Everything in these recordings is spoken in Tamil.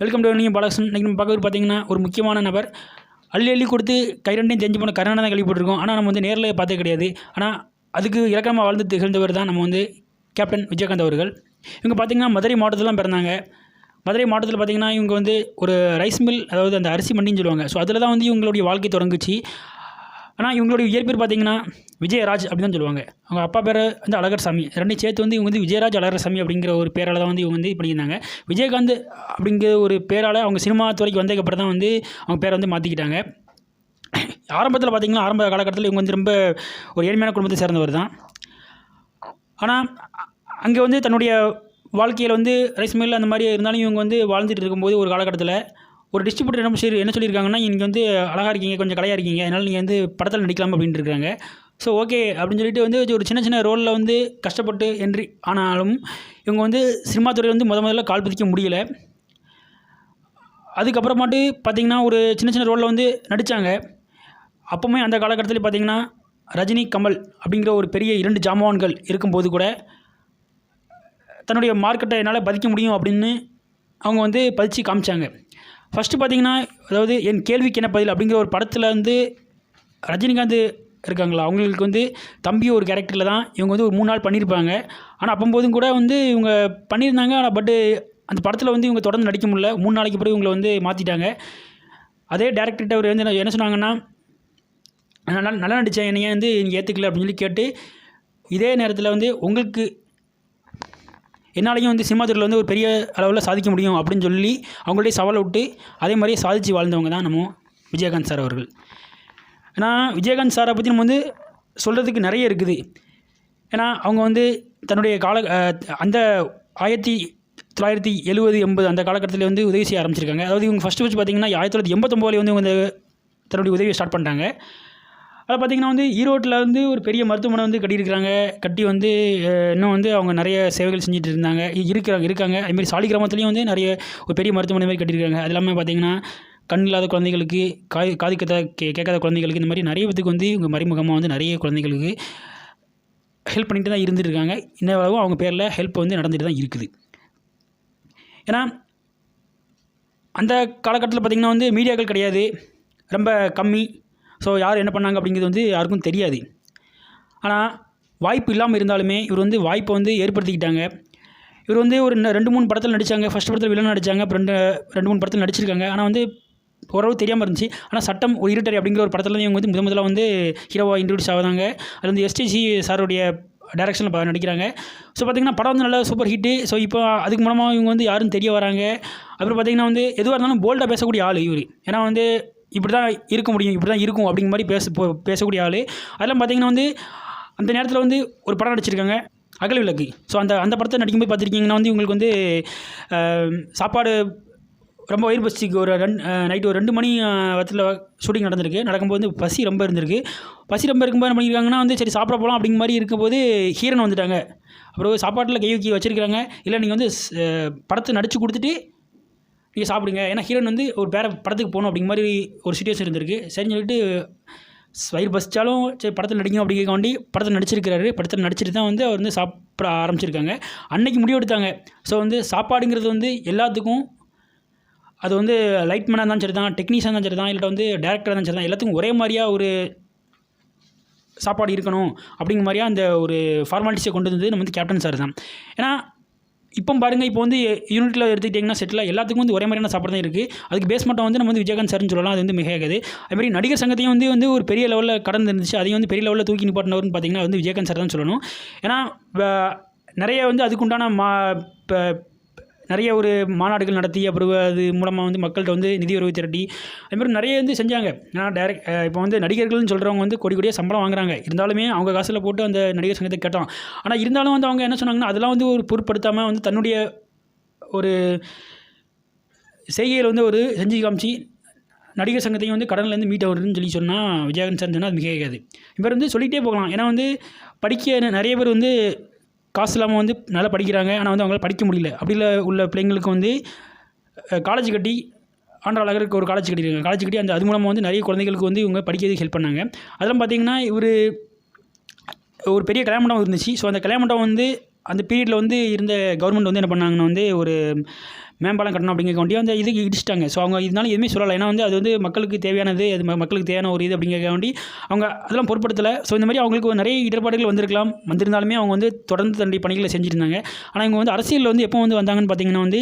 வெல்கம் டு நீங்கள் பாலகன் இன்றைக்கி நம்ம பார்க்கறது பார்த்தீங்கன்னா ஒரு முக்கியமான நபர். அள்ளி அள்ளி கொடுத்து கை ரெண்டையும் தெரிஞ்சு போன கருணா தான் கழிப்பட்டிருக்கோம் ஆனால் நம்ம வந்து நேரில் பார்த்தே கிடையாது. ஆனால் அதுக்கு இலக்கணமாக வாழ்ந்து திகழ்ந்தவர் தான் நம்ம வந்து கேப்டன் விஜயகாந்த் அவர்கள். இவங்க பார்த்தீங்கன்னா மதுரை மாவட்டத்தில் தான் பிறந்தாங்க. மதுரை மாவட்டத்தில் பார்த்திங்கன்னா இவங்க வந்து ஒரு ரைஸ் மில் அதாவது அந்த அரிசி மண்டின்னு சொல்லுவாங்க. ஸோ அதில் தான் வந்து இவங்களுடைய வாழ்க்கை தொடங்குச்சு. ஆனால் இவங்களுடைய இயற்பேர் பார்த்தீங்கன்னா விஜயராஜ் அப்படின்னு தான் சொல்லுவாங்க. அவங்க அப்பா பேர் வந்து அழகர் சாமி ரெண்டையும் சேர்த்து வந்து இவங்க வந்து விஜயராஜ் அழகர் சாமி அப்படிங்கிற ஒரு பேரால் தான் வந்து இவங்க வந்து பண்ணியிருந்தாங்க. விஜயகாந்த் அப்படிங்கிற ஒரு பேரால் அவங்க சினிமா துறைக்கு வந்ததுக்கப்புறம் தான் வந்து அவங்க பேரை வந்து மாற்றிக்கிட்டாங்க ஆரம்பத்தில் பார்த்தீங்கன்னா ஆரம்ப காலகட்டத்தில் இவங்க வந்து ரொம்ப ஒரு ஏழ்மையான குடும்பத்தை சேர்ந்தவர் தான். ஆனால் அங்கே வந்து தன்னுடைய வாழ்க்கையில் வந்து ரைஸ் மில் அந்த மாதிரி இருந்தாலும் இவங்க வந்து வாழ்ந்துட்டு இருக்கும்போது ஒரு காலகட்டத்தில் ஒரு டிஸ்ட்ரிபியூட்டர் என்ன சரி என்ன சொல்லியிருக்காங்கன்னா நீங்கள் வந்து அழகாக இருக்கீங்க கொஞ்சம் கலையாக இருக்கீங்க அதனால் நீங்கள் வந்து படத்தில் நடிக்கலாம் அப்படின்ட்டு இருக்காங்க ஸோ ஓகே அப்படின்னு சொல்லிட்டு வந்து ஒரு சின்ன சின்ன ரோலில் வந்து கஷ்டப்பட்டு என்ட்ரி ஆனாலும் இவங்க வந்து சினிமா துறையில் வந்து முத முதல்ல கால் பதிக்க முடியல. அதுக்கப்புறமாட்டு பார்த்தீங்கன்னா ஒரு சின்ன சின்ன ரோலில் வந்து நடித்தாங்க அப்போவுமே அந்த காலகட்டத்தில் பார்த்தீங்கன்னா ரஜினி கமல் அப்படிங்கிற ஒரு பெரிய இரண்டு ஜாமான்கள் இருக்கும்போது கூட தன்னுடைய மார்க்கெட்டை என்னால் பதிக்க முடியும் அப்படின்னு அவங்க வந்து பதிச்சு காமிச்சாங்க. ஃபஸ்ட்டு பார்த்தீங்கன்னா அதாவது என் கேள்விக்கு என்ன பதில் அப்படிங்கிற ஒரு படத்தில் வந்து ரஜினிகாந்த் இருக்காங்களா? அவங்களுக்கு வந்து தம்பி ஒரு கேரக்டரில் தான் இவங்க வந்து ஒரு மூணு நாள் பண்ணியிருப்பாங்க. ஆனால் அப்போம்போதும் கூட வந்து இவங்க பண்ணியிருந்தாங்க. ஆனால் பட்டு அந்த படத்தில் வந்து இவங்க தொடர்ந்து நடிக்க முடியல. மூணு நாளைக்கு பிறகு இவங்களை வந்து மாற்றிட்டாங்க அதே டேரக்டர்கிட்ட அவர் வந்து என்ன- என்ன சொன்னாங்கன்னா நல்லா நல்லா நடித்தேன் என்னையே வந்து நீங்கள் ஏற்றுக்கல அப்படின்னு சொல்லி கேட்டு இதே நேரத்தில் வந்து உங்களுக்கு என்னாலையும் வந்து சினிமா துறையில் வந்து ஒரு பெரிய அளவில் சாதிக்க முடியும் அப்படின்னு சொல்லி அவங்கள்டே சவால் விட்டு அதே மாதிரியே சாதித்து வாழ்ந்தவங்க தான் நம்ம விஜயகாந்த் சார் அவர்கள். ஏன்னா விஜயகாந்த் சாரை பற்றி நம்ம வந்து சொல்கிறதுக்கு நிறைய இருக்குது. ஏன்னா அவங்க வந்து தன்னுடைய கால அந்த ஆயிரத்தி தொள்ளாயிரத்தி எழுபது எண்பது அந்த காலகட்டத்தில் வந்து உதவி செய்ய ஆரம்பிச்சிருக்காங்க. அதாவது இவங்க ஃபஸ்ட்டு ஃபஸ்ட் பார்த்தீங்கன்னா ஆயிரத்தி தொள்ளாயிரத்தி எண்பத்தொம்போதுலேயே வந்து இவங்க தன்னுடைய உதவியை ஸ்டார்ட் பண்ணிட்டாங்க. அதில் பார்த்தீங்கன்னா வந்து ஈரோட்டில் வந்து ஒரு பெரிய மருத்துவமனை வந்து கட்டியிருக்கிறாங்க. கட்டி வந்து இன்னும் வந்து அவங்க நிறைய சேவைகள் செஞ்சுட்டு இருந்தாங்க. இருக்கிறாங்க இருக்காங்க. அதுமாரி சாலி கிராமத்துலேயும் வந்து நிறைய ஒரு பெரிய மருத்துவமனை மாதிரி கட்டியிருக்காங்க. அது எல்லாமே பார்த்தீங்கன்னா கண் இல்லாத குழந்தைகளுக்கு காது காது கேட்காத கே கேட்காத குழந்தைகளுக்கு இந்த மாதிரி நிறைய பேத்துக்கு வந்து இவங்க மறைமுகமாக வந்து நிறைய குழந்தைகளுக்கு ஹெல்ப் பண்ணிட்டு தான் இருந்துட்டு இருக்காங்க இன்ன அளவும் அவங்க பேரில் ஹெல்ப் வந்து நடந்துட்டு தான் இருக்குது. ஏன்னா அந்த காலகட்டத்தில் பார்த்திங்கன்னா வந்து மீடியாக்கள் கிடையாது. ரொம்ப கம்மி. ஸோ யார் என்ன பண்ணாங்க அப்படிங்கிறது வந்து யாருக்கும் தெரியாது. ஆனால் வாய்ப்பு இல்லாமல் இருந்தாலுமே இவர் வந்து வாய்ப்பை வந்து ஏற்படுத்திக்கிட்டாங்க. இவர் வந்து ஒரு ரெண்டு மூணு படத்தில் நடித்தாங்க ஃபஸ்ட் படத்தில் வில்லன் நடித்தாங்க அப்புறம் ரெண்டு ரெண்டு மூணு படத்தில் நடிச்சிருக்காங்க. ஆனால் வந்து ஓரளவு தெரியாமல் இருந்துச்சு. ஆனால் சட்டம் ஒரு இருட்டரை அப்படிங்கிற ஒரு படத்தில் இவங்க வந்து முத முதல்ல வந்து ஹீரோவாக இன்ட்ரடியூஸ் ஆகுதாங்க அது வந்து எஸ்டிசி சாருடைய டேரக்ஷனில் நடிக்கிறாங்க. ஸோ பார்த்திங்கன்னா படம் வந்து நல்லா சூப்பர் ஹிட்டு ஸோ இப்போ அதுக்கு மூலமாக இவங்க வந்து யாரும் தெரிய வராங்க. அப்புறம் பார்த்திங்கன்னா வந்து எதுவாக இருந்தாலும் போல்டாக பேசக்கூடிய ஆள் இவர். ஏன்னா வந்து இப்படி தான் இருக்க முடியும் இப்படி தான் இருக்கும் அப்படிங்கிற மாதிரி பேச போ- பேசக்கூடிய ஆள். அதெல்லாம் பார்த்திங்கன்னா வந்து அந்த நேரத்தில் வந்து ஒரு படம் நடிச்சிருக்காங்க அகல் விளக்கு. ஸோ அந்த அந்த படத்தை நடிக்கும்போது பார்த்துருக்கீங்கன்னா வந்து இவங்களுக்கு வந்து சாப்பாடு ரொம்ப வயிறு பசிக்கு ஒரு ரெண்டு நைட்டு ஒரு ரெண்டு மணி வத்தில் ஷூட்டிங் நடந்திருக்கு. நடக்கும்போது வந்து பசி ரொம்ப இருந்திருக்கு. பசி ரொம்ப இருக்கும்போது என்ன பண்ணியிருக்காங்கன்னா வந்து சரி சாப்பிட போகலாம் அப்படிங்கிற மாதிரி இருக்கும்போது ஹீரன் வந்துட்டாங்க. அப்புறம் சாப்பாட்டில் கை வைக்கி வச்சிருக்காங்க இல்லை நீங்கள் வந்து ஸ்- படத்தை நடித்து கொடுத்துட்டு நீங்கள் சாப்பிடுங்க. ஏன்னா ஹீரோயின் வந்து ஒரு பேர படத்துக்கு போகணும் அப்படிங்கிற மாதிரி ஒரு சுச்சுவேஷன் இருந்திருக்கு. சரின்னு சொல்லிட்டு வயிறு பசிச்சாலும் சரி படத்தில் நடிக்கணும் அப்படிங்கிறக்காண்டி படத்தில் நடிச்சிருக்கிறாரு. படத்தில் நடிச்சிட்டு தான் வந்து அவர் வந்து சாப்பிட ஆரம்பிச்சிருக்காங்க. அன்னைக்கு முடிவு எடுத்தாங்க. ஸோ வந்து சாப்பாடுங்கிறது வந்து எல்லாத்துக்கும் அது வந்து லைட்மேனாக இருந்தாலும் சரி தான் டெக்னீஷியன் இருந்தாலும் சரி தான் இல்லை வந்து டேரக்டராக இருந்தாலும் சரி தான் எல்லாத்துக்கும் ஒரே மாதிரியாக ஒரு சாப்பாடு இருக்கணும் அப்படிங்கிற மாதிரியா அந்த ஒரு ஃபார்மாலிட்டிஸை கொண்டு வந்து நம்ம வந்து கேப்டன் சார் தான். ஏன்னா இப்போ பாருங்கள் இப்போ வந்து யூனிட்டில் எடுத்துக்கிட்டிங்கன்னா செட்டில் எல்லாத்துக்கும் வந்து ஒரே மாதிரியான சாப்பாடு தான் இருக்குது அதுக்கு பேஸ் மட்டும் வந்து நம்ம வந்து விஜயகாந்த் சார்னு சொல்லலாம் அது வந்து மிக மிகையாகாது அதுமாதிரி நடிகர் சங்கத்தையும் வந்து வந்து ஒரு பெரிய லெவலில் கடந்து இருந்துச்சு. அதையும் வந்து பெரிய லெவலில் தூக்கி நிப்பாட்டினவர்னு பார்த்தீங்கன்னா வந்து விஜயகாந்த் சார் தான் சொல்லணும். ஏன்னா நிறைய வந்து அதுக்குண்டான மா இப்போ நிறைய ஒரு மாநாடுகள் நடத்தி அப்புறம் அது மூலமாக வந்து மக்கள்கிட்ட வந்து நிதி உறவு திரட்டி அதுமாதிரி நிறைய வந்து செஞ்சாங்க. ஏன்னா டேரக்ட் இப்போ வந்து நடிகர்கள்னு சொல்கிறவங்க வந்து கொடி கொடியாக சம்பளம் வாங்குறாங்க. இருந்தாலுமே அவங்க காசில் போட்டு அந்த நடிகர் சங்கத்தை கேட்டோம் ஆனால் இருந்தாலும் வந்து அவங்க என்ன சொன்னாங்கன்னா அதெல்லாம் வந்து ஒரு பொருட்படுத்தாமல் வந்து தன்னுடைய ஒரு செய்கையில் வந்து ஒரு செஞ்சு காமிச்சு நடிகர் சங்கத்தையும் வந்து கடன்லேருந்து மீட் வருதுன்னு சொல்லி சொன்னால் விஜயகாந்த் சார் சொன்னால் அது மிக கேட்காது. இவர் வந்து சொல்லிகிட்டே போகலாம். ஏன்னா வந்து படிக்க நிறைய பேர் வந்து காசு இல்லாமல் வந்து நல்லா படிக்கிறாங்க. ஆனால் வந்து அவங்களால படிக்க முடியல. அப்படில உள்ள பிள்ளைங்களுக்கு வந்து காலேஜ் கட்டி ஆண்டர் அழகருக்கு ஒரு காலேஜ் கட்டியிருக்காங்க. காலேஜ் கட்டி அந்த அது மூலமாக வந்து நிறைய குழந்தைகளுக்கு வந்து இவங்க படிக்கிறதுக்கு ஹெல்ப் பண்ணாங்க. அதெல்லாம் பார்த்திங்கன்னா இவர் ஒரு பெரிய கல்யாண மண்டபம் இருந்துச்சு. ஸோ அந்த கல்யாணம் வந்து அந்த பீரியடில் வந்து இருந்த கவர்மெண்ட் வந்து என்ன பண்ணாங்கன்னா வந்து ஒரு மேம்பாலம் கட்டணும் அப்படிங்கிற வந்து இதுக்கு இடிச்சிட்டாங்க. ஸோ அவங்க இதனால எதுவுமே சொல்லலை. ஏன்னா வந்து அது வந்து மக்களுக்கு தேவையானது அது மக்களுக்கு தேவையான ஒரு இது அப்படிங்கிற வேண்டி அவங்க அதெல்லாம் பொருட்படுத்தலை. ஸோ இந்த மாதிரி அவங்களுக்கு நிறைய இடர்பாடுகள் வந்திருக்கலாம். வந்திருந்தாலுமே அவங்க வந்து தொடர்ந்து தண்டி பணிகளை செஞ்சுருந்தாங்க. ஆனால் இவங்க வந்து அரசியலில் வந்து எப்போ வந்து வந்தாங்கன்னு பார்த்தீங்கன்னா வந்து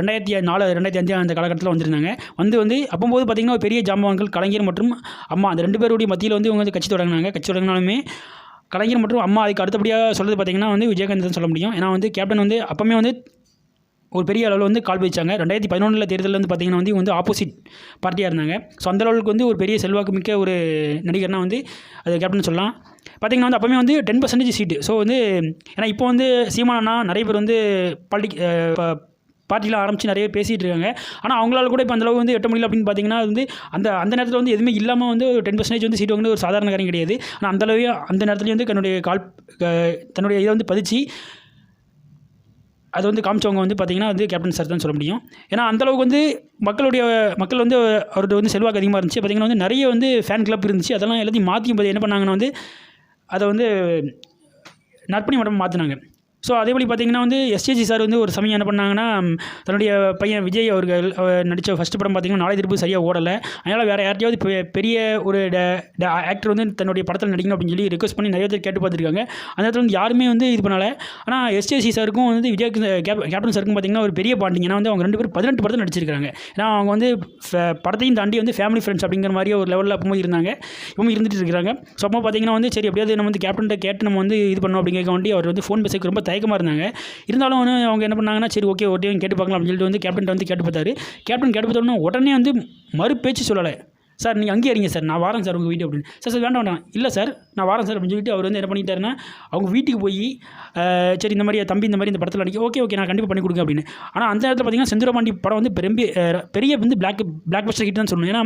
ரெண்டாயிரத்தி நாலு ரெண்டாயிரத்தி அஞ்சு அந்த காலகட்டத்தில் வந்திருந்தாங்க. வந்து வந்து அப்போது பார்த்தீங்கன்னா ஒரு பெரிய ஜாம்பவான்கள் கலைஞர் மற்றும் அம்மா அந்த ரெண்டு பேருடைய மத்தியில் வந்து இவங்க வந்து கட்சி தொடங்கினாங்க. கட்சி தொடங்கினாலுமே கலைஞர் மற்றும் அம்மா அதுக்கு அடுத்தபடியாக சொல்கிறது பார்த்தீங்கன்னா வந்து விஜயகாந்த் தான் சொல்ல முடியும். ஏன்னா வந்து கேப்டன் வந்து அப்போமே வந்து ஒரு பெரிய அளவில் வந்து கால் வச்சாங்க ரெண்டாயிரத்தி பதினொன்றில் தேர்தலில் வந்து பார்த்தீங்கன்னா வந்து இவங்க வந்து ஆப்போசிட் பார்ட்டியாக இருந்தாங்க. ஸோ அந்த அளவுக்கு வந்து ஒரு பெரிய செல்வாக்கு மிக்க ஒரு நடிகர்னா வந்து அது கேப்டன் சொல்லலாம். பார்த்திங்கன்னா வந்து அப்போவுமே வந்து டென் பர்சன்டேஜ் சீட்டு ஸோ வந்து ஏன்னா இப்போ வந்து சீமானா நிறைய பேர் வந்து பாலிடிக் பார்ட்டியில் ஆரம்பித்து நிறைய பேர் பேசிகிட்டு இருக்காங்க. ஆனால் அவங்களால கூட இப்போ அந்தளவு வந்து எட்ட முடியல அப்படின்னு பார்த்தீங்கன்னா வந்து அந்த அந்த நேரத்தில் வந்து எதுவுமே இல்லாமல் வந்து ஒரு டென் பர்சன்டேஜ் வந்து சீட் வாங்கினது ஒரு சாதாரண காரியம் கிடையாது. ஆனால் அந்தளவு அந்த நேரத்துலேயும் வந்து தன்னுடைய கால் தன்னுடைய இதை வந்து பதிச்சு அது வந்து காமிச்சவங்க வந்து பார்த்திங்கன்னா வந்து கேப்டன் சார் தான் சொல்ல முடியும். ஏன்னா அந்தளவுக்கு வந்து மக்களுடைய மக்கள் வந்து அவர்கிட்ட வந்து செல்வாக்கு அதிகமாக இருந்துச்சு. பார்த்திங்கன்னா வந்து நிறைய வந்து ஃபேன் கிளப் இருந்துச்சு. அதெல்லாம் எல்லாத்தையும் மாற்றியும் போது என்ன பண்ணாங்கன்னா வந்து அதை வந்து நற்பணி மட்டும் மாற்றினாங்க ஸோ அதே போல் பார்த்தீங்கன்னா வந்து எஸ்ஏஜி சார் வந்து ஒரு சமயம் என்ன பண்ணாங்கன்னா தன்னுடைய பையன் விஜய் அவர்கள் நடித்த ஃபஸ்ட்டு படம் பார்த்தீங்கன்னா நாளை திருப்பு சரியாக ஓடலை. அதனால் வேறு யார்ட்டையாவது பெ- பெரிய ஒரு ஆக்டர் வந்து தன்னுடைய படத்தில் நடிக்கணும் அப்படின்னு சொல்லி ரிக்வஸ்ட் பண்ணி நிறைய பேர் கேட்டு பார்த்துருக்காங்க அந்த இடத்துல வந்து யாருமே வந்து இது பண்ணலை. ஆனால் எஸ்ஏசி சாருக்கும் வந்து விஜய் கேப்டன் சாருக்கும் பார்த்தீங்கன்னா ஒரு பெரிய பாண்டிங் ஏன்னா வந்து அவங்க ரெண்டு பேரும் பதினெட்டு படத்தில் நடிச்சிருக்காங்க. ஏன்னா அவங்க வந்து படத்தையும் தாண்டி வந்து ஃபேமிலி ஃப்ரெண்ட்ஸ் அப்படிங்கிற மாதிரி ஒரு லெவலில் அப்பவும் இருந்தாங்க. இவங்க இருந்துட்டு இருக்கிறாங்க ஸோ அப்போ பார்த்தீங்கன்னா வந்து சரி எப்படியாவது நம்ம வந்து கேப்டன்கிட்ட கேட்டு நம்ம வந்து இது பண்ணோம் அப்படிங்கிற வேண்டி அவர் வந்து ஃபோன் பேசுக்கு ரொம்ப தயக்கமாக இருந்தாங்க. இருந்தாலும் வந்து அவங்க என்ன பண்ணாங்கன்னா சரி ஓகே ஒரு டைம் கேட்டு பார்க்கலாம் அப்படின்னு சொல்லிட்டு வந்து கேப்டன் வந்து கேட்டு பார்த்தாரு. கேப்டன் கேட்டு பார்த்தோன்னா உடனே வந்து மறு பேச்சு சொல்லலை. சார் நீங்கள் அங்கேயே இருங்க சார். நான் வரேன் சார் உங்கள் வீட்டு அப்படின்னு. சார் சார் வேண்டாம் வேண்டாம். இல்லை சார். நான் வரேன் சார் அப்படின்னு சொல்லிட்டு அவர் வந்து என்ன பண்ணிட்டாருன்னா அவங்க வீட்டுக்கு போய் சரி இந்த மாதிரி தம்பி இந்த மாதிரி இந்த படத்தில் நடிக்க ஓகே ஓகே நான் கண்டிப்பாக பண்ணி கொடுங்க அப்படின்னு. ஆனால் அந்த நேரத்தில் பார்த்தீங்கன்னா செந்திரபாண்டி படம் வந்து பெரிய பெரிய வந்து பிளாக் பிளாக் பஸ்டர் ஹிட் தான் சொல்லணும். ஏன்னா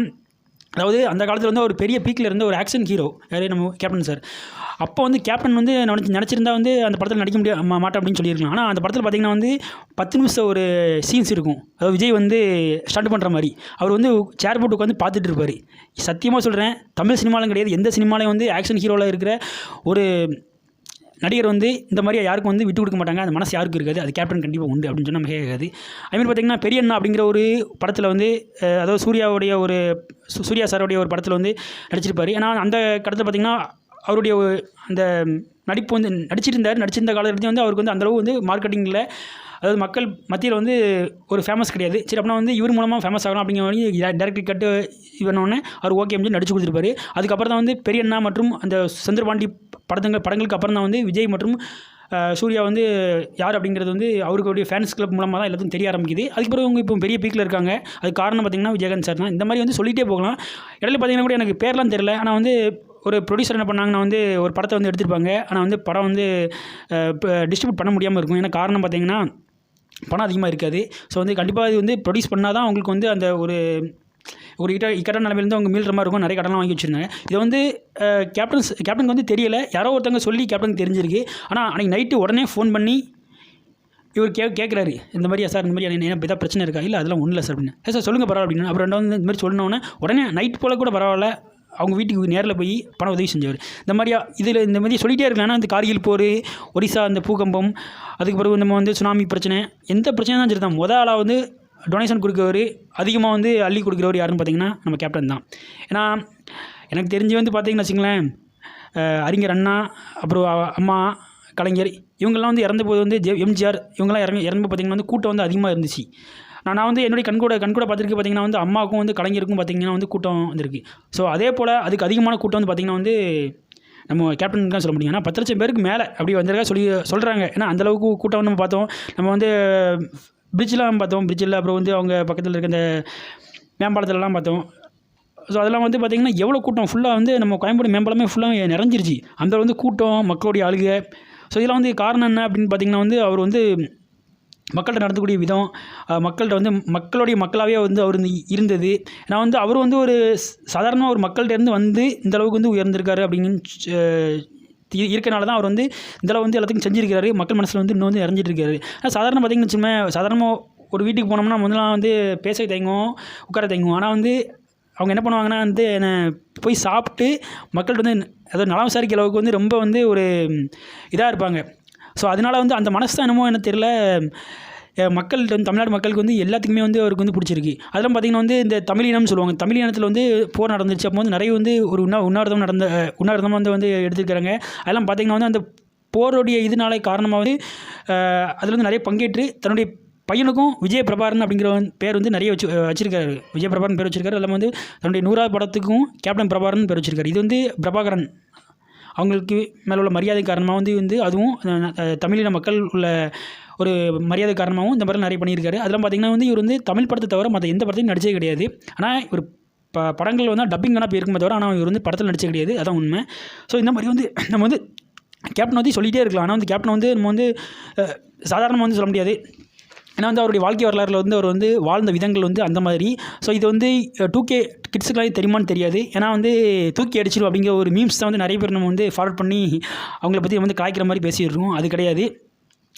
அதாவது அந்த காலத்தில் வந்து ஒரு பெரிய பீக்கில் இருந்த ஒரு ஆக்ஷன் ஹீரோ யாரே? நம்ம கேப்டன் சார் அப்போ வந்து கேப்டன் வந்து நினச்சி நினச்சிருந்தா வந்து அந்த படத்தில் நடிக்க முடிய மா- மாட்டேன் அப்படின்னு சொல்லியிருக்கலாம். ஆனால் அந்த படத்தில் பார்த்தீங்கன்னா வந்து பத்து நிமிஷம் ஒரு சீன்ஸ் இருக்கும். அதாவது விஜய் வந்து ஸ்டண்ட் பண்ணுற மாதிரி. அவர் வந்து சேர் போட்டு உட்காந்து பார்த்துட்டு இருப்பார். சத்தியமாக சொல்கிறேன் தமிழ் சினிமாலும் கிடையாது. எந்த சினிமாலையும் வந்து ஆக்ஷன் ஹீரோவில் இருக்கிற ஒரு நடிகர் வந்து இந்த மாதிரி யாருக்கும் வந்து விட்டு கொடுக்க மாட்டாங்க. அந்த மனசு யாருக்கும் இருக்காது. அது கேப்டன் கண்டிப்பாக உண்டு அப்படின்னு சொன்னால் மிக இருக்காது. அதுமாதிரி பார்த்தீங்கன்னா பெரியண்ணா அப்படிங்கிற ஒரு படத்தில் வந்து அதாவது சூர்யாவுடைய ஒரு சு- சூர்யா சாருடைய ஒரு படத்தில் வந்து நடிச்சிருப்பார். ஏன்னா அந்த கடத்தில் பார்த்தீங்கன்னா அவருடைய அந்த நடிப்பு வந்து நடிச்சிருந்தார். நடிச்சிருந்த காலகட்டத்தையும் வந்து அவருக்கு வந்து அந்தளவு வந்து மார்க்கெட்டிங்கில் அதாவது மக்கள் மத்தியில் வந்து ஒரு ஃபேமஸ் கிடையாது. சரி அப்படின்னா வந்து இவர் மூலமாக ஃபேமஸ் ஆகலாம் அப்படிங்கிற மாதிரி டேரக்டர் கட்டு இவனோடனே அவர் ஓகே அப்படின்னு நடிச்சு கொடுத்துருப்பாரு. அதுக்கப்புறம் தான் வந்து பெரியண்ணா மற்றும் அந்த சந்திரபாண்டி படத்துங்கள் படங்களுக்கு அப்புறம் தான் வந்து விஜய் மற்றும் சூர்யா வந்து யார் அப்படிங்கிறது வந்து அவருக்குடைய ஃபேன்ஸ் கிளப் மூலமாக தான் எல்லாத்துக்கும் தெரிய ஆரம்பிக்குது. அதுக்கப்புறம் அவங்க இப்போ பெரிய பீக்கில் இருக்காங்க. அது காரணம் பார்த்தீங்கன்னா விஜயகாந்த் சார் தான். இந்த மாதிரி வந்து சொல்லிகிட்டே போகலாம். இடையில பார்த்தீங்கன்னா கூட எனக்கு பேர்லாம் தெரில ஆனால் வந்து ஒரு ப்ரொடியூசர் என்ன பண்ணாங்கன்னா வந்து ஒரு படத்தை வந்து எடுத்திருப்பாங்க. ஆனால் வந்து படம் வந்து டிஸ்ட்ரிபியூட் பண்ண முடியாமல் இருக்கும். ஏன்னா காரணம் பார்த்தீங்கன்னா பணம் அதிகமாக இருக்காது. ஸோ வந்து கண்டிப்பாக இது வந்து ப்ரொடியூஸ் பண்ணால் தான் அவங்களுக்கு வந்து அந்த ஒரு ஒரு இட்ட இக்கட்டான நிலைமையிலேருந்து அவங்க மீள்ற மாதிரி இருக்கும். நிறைய கடன்லாம் வாங்கி வச்சுருந்தாங்க. இது வந்து கேப்டன்ஸ் கேப்டனுக்கு வந்து தெரியலை. யாரோ ஒருத்தவங்க சொல்லி கேப்டனுக்கு தெரிஞ்சிருக்கு. ஆனால் அன்றைக்கி நைட்டு உடனே ஃபோன் பண்ணி இவர் கே கேட்குறாரு இந்த மாதிரியா சார் இந்த மாதிரி என்ன ஏதாவது பிரச்சனை இருக்கா? இல்லை அதெல்லாம் ஒன்றும் இல்லை சார் அப்படின்னு சார் சொல்லுங்கள் பரவாயில்ல அப்படின்னு. அப்புறம் ரெண்டாவது இந்த மாதிரி சொன்னோன்னே உடனே நைட் போல் கூட பரவாயில்ல. அவங்க வீட்டுக்கு நேரில் போய் பண உதவி செஞ்சவர். இந்த மாதிரியா இதில் இந்த மாதிரி சொல்லிகிட்டே இருக்கலாம் இந்த கார்கில் போர் ஒரிசா அந்த பூகம்பம் அதுக்கு பிறகு நம்ம வந்து சுனாமி பிரச்சனை எந்த பிரச்சனை தான் சரி தான் ஆளாக வந்து டொனேஷன் கொடுக்குறவர் அதிகமாக வந்து அள்ளி கொடுக்குறவர் யாருன்னு பார்த்தீங்கன்னா நம்ம கேப்டன் தான். ஏன்னா எனக்கு தெரிஞ்சு வந்து பார்த்தீங்கன்னு வச்சுங்களேன் அறிஞர் அண்ணா அப்புறம் அம்மா கலைஞர் இவங்கெல்லாம் வந்து இறந்த போது வந்து ஜெ எம்ஜிஆர் இவங்கெல்லாம் இறங்க இறந்து பார்த்திங்கன்னா வந்து கூட்டம் வந்து அதிகமாக இருந்துச்சு. நான் வந்து என்னுடைய கண்கூட கண்கூட பார்த்துருக்கு பார்த்தீங்கன்னா வந்து அம்மாவுக்கும் வந்து கலைஞருக்கும் பார்த்தீங்கன்னா வந்து கூட்டம் வந்திருக்கு. ஸோ அதே போல் அதுக்கு அதிகமான கூட்டம் வந்து பார்த்திங்கன்னா வந்து நம்ம கேப்டன் தான் சொல்ல முடியும். ஏன்னா பத்து லட்சம் பேருக்கு மேலே அப்படி வந்திருக்கா சொல்லி சொல்கிறாங்க ஏன்னா அந்தளவுக்கு கூட்டம் நம்ம பார்த்தோம். நம்ம வந்து பிரிட்ஜெலாம் பார்த்தோம். பிரிட்ஜில் அப்புறம் வந்து அவங்க பக்கத்தில் இருக்க இந்த மேம்பாலத்துலலாம் பார்த்தோம். ஸோ அதெல்லாம் வந்து பார்த்திங்கன்னா எவ்வளோ கூட்டம்? ஃபுல்லாக வந்து நம்ம கோயம்புத்தூர் மேம்பாலமே ஃபுல்லாக நிறைஞ்சிருச்சு. அந்த வந்து கூட்டம் மக்களுடைய அழுகை ஸோ இதெல்லாம் வந்து காரணம் என்ன அப்படின்னு பார்த்திங்கன்னா வந்து அவர் வந்து மக்கள்கிட்ட நடத்தக்கூடிய விதம் மக்கள்கிட்ட வந்து மக்களுடைய மக்களாகவே வந்து அவர் வந்து இருந்தது. நான் வந்து அவர் வந்து ஒரு சாதாரணமாக ஒரு மக்கள்கிட்டேருந்து வந்து இந்த அளவுக்கு வந்து உயர்ந்திருக்காரு அப்படின்னு இருக்கனால தான் அவர் வந்து இந்த அளவு வந்து எல்லாத்துக்கும் செஞ்சிருக்காரு. மக்கள் மனசில் வந்து இன்னும் வந்து இறஞ்சிட்டு இருக்காரு ஆனால் சாதாரண பார்த்திங்கன்னு வச்சுமே சாதாரணமாக ஒரு வீட்டுக்கு போனோம்னா முதலாம் வந்து பேச தயங்குவோம் உட்கார தயங்குவோம். ஆனால் வந்து அவங்க என்ன பண்ணுவாங்கன்னா வந்து என்னை போய் சாப்பிட்டு மக்கள்கிட்ட வந்து அதாவது நலம் விசாரிக்கிற அளவுக்கு வந்து ரொம்ப வந்து ஒரு இதாக இருப்பாங்க. ஸோ அதனால் வந்து அந்த மனசு தான் என்னமோ என்ன தெரியல. மக்கள்கிட்ட வந்து தமிழ்நாடு மக்களுக்கு வந்து எல்லாத்துக்குமே வந்து அவருக்கு வந்து பிடிச்சிருக்கு. அதெல்லாம் பார்த்திங்கன்னா வந்து இந்த தமிழினம்னு சொல்லுவாங்க. தமிழினத்தில் வந்து போர் நடந்துச்சு அப்போ வந்து நிறைய வந்து ஒரு உண்ணா உண்ணாவிரதம் நடந்த அஹ், வந்து வந்து எடுத்துக்கிறாங்க அதெல்லாம் பார்த்திங்கன்னா வந்து அந்த போருடைய இதனால காரணமாக வந்து அதில் வந்து நிறைய பங்கேற்று தன்னுடைய பையனுக்கும் விஜய பிரபாரன் அப்படிங்கிற பேர் வந்து நிறைய வச்சு வச்சிருக்காரு. விஜய பிரபாரன் பேர் வச்சிருக்காரு. அதில் வந்து தன்னுடைய நூறாவது படத்துக்கும் கேப்டன் பிரபாரன் பேர் வச்சிருக்காரு. இது வந்து பிரபாகரன். அவங்களுக்கு மேலே உள்ள மரியாதை காரணமாக வந்து வந்து அதுவும் தமிழின மக்கள் உள்ள ஒரு மரியாதை காரணமாகவும் இந்த மாதிரி நிறைய பண்ணியிருக்காரு. அதெல்லாம் பார்த்திங்கன்னா வந்து இவர் வந்து தமிழ் படத்தை தவிர மற்ற எந்த படத்தையும் நடிச்சே கிடையாது. ஆனால் இவர் ப படங்கள் வந்து டப்பிங் வேணால் போயிருக்குமே தவிர ஆனால் இவர் வந்து படத்தில் நடிச்சே கிடையாது. அதான் உண்மை. ஸோ இந்த மாதிரி வந்து நம்ம வந்து கேப்டன் வந்து சொல்லிகிட்டே இருக்கலாம். ஆனால் வந்து கேப்டன் வந்து நம்ம வந்து சாதாரணமாக வந்து சொல்ல முடியாது. ஏன்னா வந்து அவருடைய வாழ்க்கை வரலாறுல வந்து அவர் வந்து வாழ்ந்த விதங்கள் வந்து அந்த மாதிரி. ஸோ இது வந்து டூ கே கிட்ஸுக்கெல்லாம் தெரியுமான்னு தெரியாது. ஏன்னா வந்து தூக்கி அடிச்சிடும் அப்படிங்கிற ஒரு மீம்ஸ் தான் வந்து நிறைய பேர் நம்ம வந்து ஃபார்வர்ட் பண்ணி அவங்கள பற்றி வந்து கலாய்க்கிற மாதிரி பேசிடுறோம். அது கிடையாது.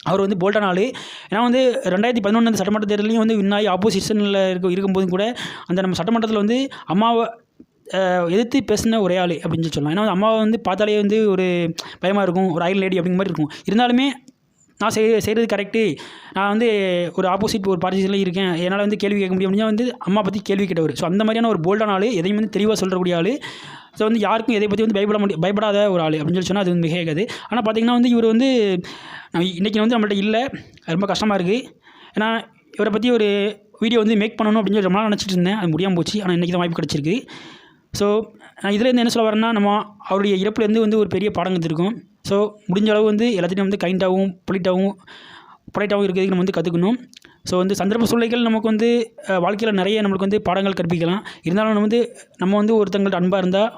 அவர் வந்து போல்டான ஆள். ஏன்னா வந்து ரெண்டாயிரத்தி பதினொன்று அந்த சட்டமன்ற தேர்தலையும் வந்து வின் ஆகி ஆப்போசிஷனில் இருக்க இருக்கும்போதும் கூட அந்த நம்ம சட்டமன்றத்தில் வந்து அம்மாவை எதிர்த்து பேசின ஒரே ஆள் அப்படின்னு சொல்லி சொல்லலாம். ஏன்னா வந்து அம்மாவை வந்து பார்த்தாலே வந்து ஒரு பயமாக இருக்கும். ஒரு ஐல் லேடி அப்படிங்கிற மாதிரி இருக்கும். இருந்தாலுமே நான் செய் செய்கிறது கரெக்டு நான் வந்து ஒரு ஆப்போசிட் ஒரு பார்ட்டிஸில் இருக்கேன். என்னால் வந்து கேள்வி கேட்க முடியும். அப்படின்னா வந்து அம்மா பற்றி கேள்வி கேட்டவர். ஸோ அந்த மாதிரியான ஒரு போல்டான ஆள் எதையும் வந்து தெளிவாக சொல்கிறக்கூடிய ஆள். ஸோ வந்து யாருக்கும் எதை பற்றி வந்து பயப்பட முடியும் பயப்படாத ஒரு ஆள் அப்படின்னு சொல்லி சொன்னால் அது வந்து மிகையாது ஆனால் பார்த்தீங்கன்னா வந்து இவர் வந்து நான் இன்றைக்கி வந்து நம்மள்ட்ட இல்லை. ரொம்ப கஷ்டமாக இருக்குது ஏன்னா இவரை பற்றி ஒரு வீடியோ வந்து மேக் பண்ணணும் அப்படின்னு சொல்லி ரொம்ப நாள் நினச்சிட்டு இருந்தேன். அது முடியாமல் போச்சு. ஆனால் இன்றைக்கி தான் வாய்ப்பு கிடச்சிருக்கு. ஸோ நான் இதுலேருந்து என்ன சொல்ல வரேன்னா நம்ம அவருடைய இறப்புலேருந்து வந்து ஒரு பெரிய பாடம் கற்றுருக்கோம் ஸோ முடிஞ்ச அளவு வந்து எல்லாத்தையும் வந்து கைண்டாகவும் பொலிட்டாகவும் பொலைட்டாகவும் இருக்கிறதுக்கு நம்ம வந்து கற்றுக்கணும் ஸோ வந்து சந்தர்ப்ப சூழ்நிலைகள் நமக்கு வந்து வாழ்க்கையில் நிறைய நம்மளுக்கு வந்து பாடங்கள் கற்பிக்கலாம். இருந்தாலும் நம்ம வந்து நம்ம வந்து ஒருத்தங்கள்ட்ட அன்பாக இருந்தால்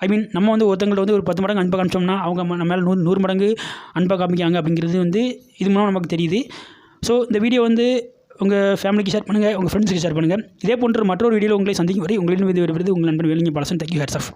ஐ மீன் நம்ம வந்து ஒருத்தங்கள்ட்ட வந்து ஒரு பத்து மடங்கு அன்பாக காமிச்சோம்னா அவங்க நம்ம மேலே நூறு நூறு மடங்கு அன்பாக காமிக்காங்க அப்படிங்கிறது வந்து இது மூலம் நமக்கு தெரியுது. ஸோ இந்த வீடியோ வந்து உங்கள் ஃபேமிலிக்கு ஷேர் பண்ணுங்கள் உங்கள் ஃப்ரெண்ட்ஸுக்கு ஷேர் பண்ணுங்கள் இதே போன்ற மற்றொரு வீடியோவில் உங்களை சந்திக்கும் வரை உங்களிடம் இது வருவது உங்கள் நண்பன் வேலிங்க பலசன். Thank you hats off